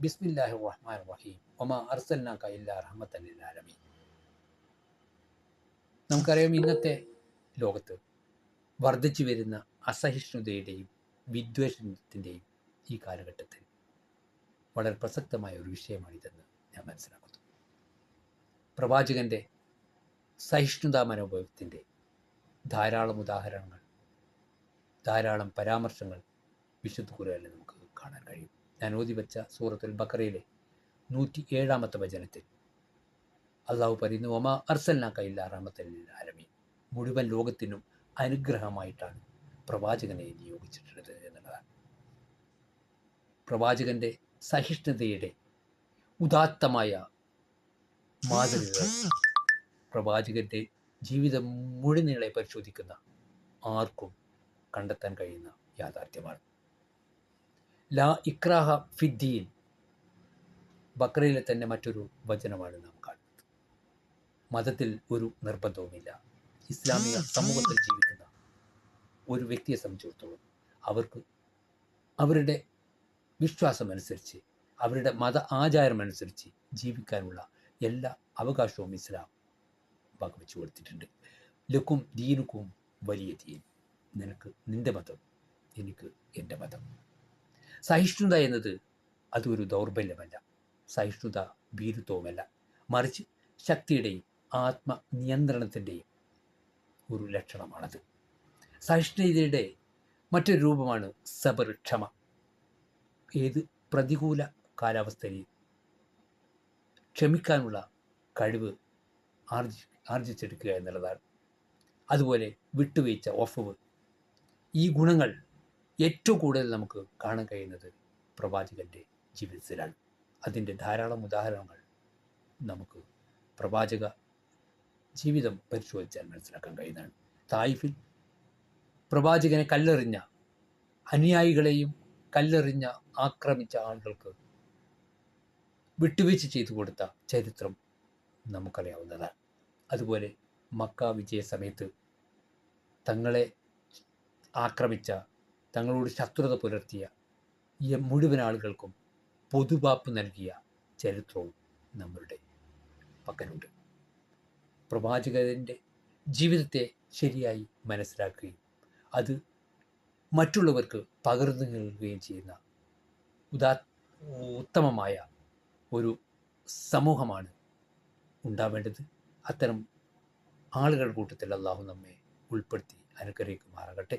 ബിസ്മില്ലാഹി റഹീം. നമുക്കറിയാം ഇന്നത്തെ ലോകത്ത് വർദ്ധിച്ചു വരുന്ന അസഹിഷ്ണുതയുടെയും വിദ്വേഷത്തിന്റെയും ഈ കാലഘട്ടത്തിൽ വളരെ പ്രസക്തമായ ഒരു വിഷയമാണിതെന്ന് ഞാൻ മനസ്സിലാക്കുന്നു. പ്രവാചകന്റെ സഹിഷ്ണുതാ മനോഭാവത്തിന്റെ ധാരാളം ഉദാഹരണങ്ങൾ ധാരാളം പരാമർശങ്ങൾ വിശുദ്ധ കുറയാലും നമുക്ക് കാണാൻ കഴിയും. ഞാൻ ഓതി വെച്ച സൂറത്തുൽ ബക്കറയിലെ നൂറ്റി ഏഴാമത്തെ വചനത്തിൽ. അള്ളാഹു പറയുന്നു ഒമ അർസൽനാക്ക ഇല്ല റഹമത്തല്ലിൽ ആലമീൻ. മുഴുവൻ ലോകത്തിനും അനുഗ്രഹമായിട്ടാണ് പ്രവാചകനെ നിയോഗിച്ചിട്ടുള്ളത് എന്നുള്ളതാണ്. പ്രവാചകന്റെ സഹിഷ്ണുതയുടെ ഉദാത്തമായ മാതൃകകൾ പ്രവാചകന്റെ ജീവിതം മുഴുനീളെ പരിശോധിക്കുന്ന ആർക്കും കണ്ടെത്താൻ കഴിയുന്ന യാഥാർത്ഥ്യമാണ്. ലാ ഇക്രാഹ ഫിദ്ദീൻ ബക്രയിലെ തന്നെ മറ്റൊരു വചനമാണ് നാം കാണുന്നത്. മതത്തിൽ ഒരു നിർബന്ധവുമില്ല. ഇസ്ലാമിക സമൂഹത്തിൽ ജീവിക്കുന്ന ഒരു വ്യക്തിയെ സംബന്ധിച്ചിടത്തോളം അവർക്ക് അവരുടെ വിശ്വാസം അനുസരിച്ച് അവരുടെ മത ആചാരമനുസരിച്ച് ജീവിക്കാനുള്ള എല്ലാ അവകാശവും ഇസ്ലാം വകവെച്ചു കൊടുത്തിട്ടുണ്ട്. ലക്കും ദീനുക്കും വലിയ ദീൻ. നിനക്ക് നിന്റെ മതം എനിക്ക് എന്റെ മതം. സഹിഷ്ണുത എന്നത് അതൊരു ദൗർബല്യമല്ല. സഹിഷ്ണുത ഭീരുത്വവുമല്ല. മറിച്ച് ശക്തിയുടെയും ആത്മനിയന്ത്രണത്തിന്റെയും ഒരു ലക്ഷണമാണത്. സഹിഷ്ണുതയുടെ മറ്റൊരു രൂപമാണ് സബർ ക്ഷമ ഏത് പ്രതികൂല കാലാവസ്ഥയിൽ ക്ഷമിക്കാനുള്ള കഴിവ് ആർജി ആർജിച്ചെടുക്കുക എന്നുള്ളതാണ്. അതുപോലെ വിട്ടുവീഴ്ച ഓഫവ് ഈ ഗുണങ്ങൾ ഏറ്റവും കൂടുതൽ നമുക്ക് കാണാൻ കഴിയുന്നത് പ്രവാചകന്റെ ജീവിതത്തിലാണ്. അതിന്റെ ധാരാളം ഉദാഹരണങ്ങൾ നമുക്ക് പ്രവാചക ജീവിതം പരിശോധിച്ചാൽ മനസ്സിലാക്കാൻ കഴിയുന്നതാണ്. തായിഫിൽ പ്രവാചകനെ കല്ലെറിഞ്ഞ അനുയായികളെയും കല്ലെറിഞ്ഞ ആക്രമിച്ച ആളുകൾക്ക് വിട്ടുവീഴ്ച ചെയ്തു കൊടുത്ത ചരിത്രം നമുക്കറിയാവുന്നതാണ്. അതുപോലെ മക്ക വിജയ സമയത്ത് തങ്ങളെ ആക്രമിച്ച തങ്ങളോട് ശത്രുത പുലർത്തിയ ഈ മുഴുവൻ ആളുകൾക്കും പൊതുവാപ്പ് നൽകിയ ചരിത്രവും നമ്മളുടെ പക്കലുണ്ട്. പ്രവാചകന്റെ ജീവിതത്തെ ശരിയായി മനസ്സിലാക്കുകയും അത് മറ്റുള്ളവർക്ക് പകർന്നു നൽകുകയും ചെയ്യുന്ന ഉദാ ഉത്തമമായ ഒരു സമൂഹമാണ് ഉണ്ടാവേണ്ടത്. അത്തരം ആളുകളുടെ കൂട്ടത്തിൽ അള്ളാഹു നമ്മെ ഉൾപ്പെടുത്തി അനുഗ്രഹിക്കുമാറാകട്ടെ.